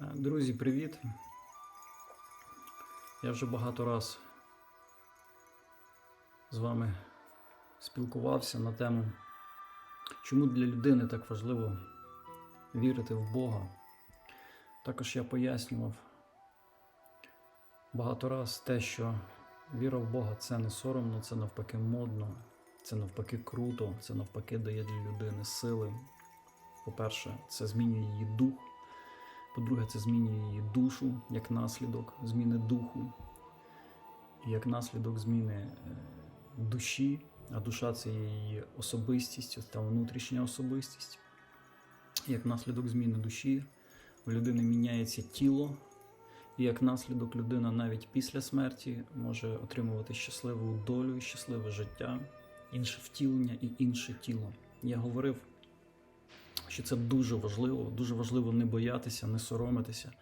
Друзі, привіт! Я вже багато раз з вами спілкувався на тему, чому для людини так важливо вірити в Бога. Також я пояснював багато раз те, що віра в Бога це не соромно, це навпаки модно, це навпаки круто, це навпаки дає для людини сили. По-перше, це змінює її дух. По-друге, це змінює її душу як наслідок зміни духу, і як наслідок зміни е, душі, а душа це її особистість, та внутрішня особистість. Як наслідок зміни душі у людини міняється тіло, і як наслідок людина навіть після смерті може отримувати щасливу долю, щасливе життя, інше втілення і інше тіло. Я говорив що це дуже важливо. Дуже важливо не боятися, не соромитися,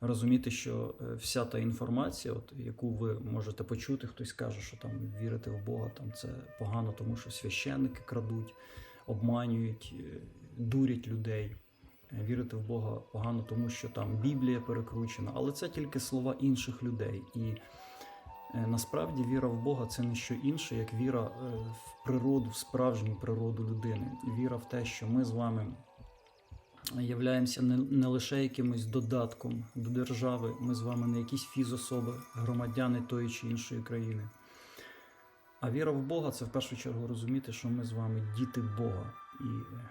розуміти, що е, вся та інформація, от, яку ви можете почути, хтось каже, що там вірити в Бога, там це погано, тому що священники крадуть, обманюють, е, дурять людей. Е, Вірити в Бога погано, тому що там Біблія перекручена, але це тільки слова інших людей. І насправді віра в Бога це не що інше, як віра е, в природу, в справжню природу людини. Віра в те, що ми з вами являємося не, лише якимось додатком до держави, ми з вами не якісь фізособи, громадяни тої чи іншої країни. А віра в Бога це в першу чергу розуміти, що ми з вами діти Бога. І е,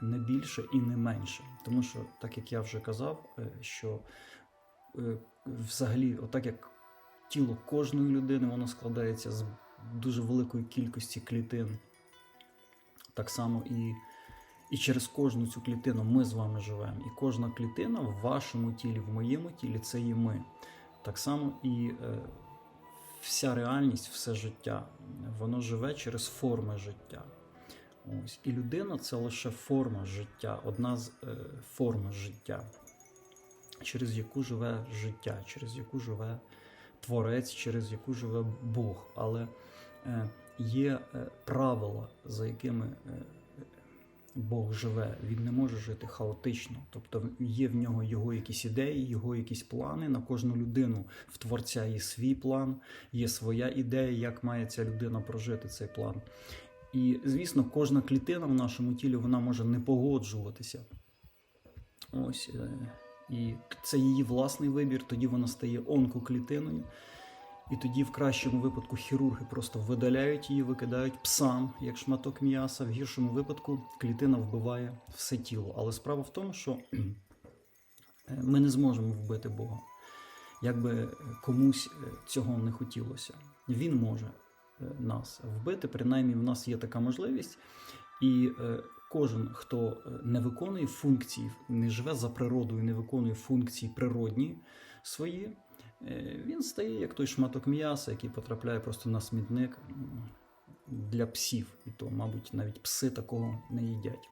не більше і не менше. Тому що, так як я вже казав, е, що е, взагалі, отак як тіло кожної людини, воно складається з дуже великої кількості клітин. Так само і, і через кожну цю клітину ми з вами живемо. І кожна клітина в вашому тілі, в моєму тілі це є ми. Так само і е, вся реальність, все життя, воно живе через форми життя. Ось. І людина це лише форма життя, одна з е, форм життя, через яку живе життя, через яку живе творець, через яку живе Бог. Але е, є е, правила, за якими е, Бог живе. Він не може жити хаотично. Тобто є в нього його якісь ідеї, його якісь плани. На кожну людину в творця є свій план, є своя ідея, як має ця людина прожити цей план. І, звісно, кожна клітина в нашому тілі вона може не погоджуватися. Ось. Е, І це її власний вибір, тоді вона стає онкоклітиною. І тоді, в кращому випадку, хірурги просто видаляють її, викидають псам, як шматок м'яса. В гіршому випадку клітина вбиває все тіло. Але справа в тому, що е, ми не зможемо вбити Бога. Як би комусь е, цього не хотілося. Він може е, нас вбити, принаймні в нас є така можливість. І е, кожен, хто е, не виконує функції, не живе за природою, не виконує функції природні свої, е, він стає як той шматок м'яса, який потрапляє просто на смітник для псів. І то, мабуть, навіть пси такого не їдять.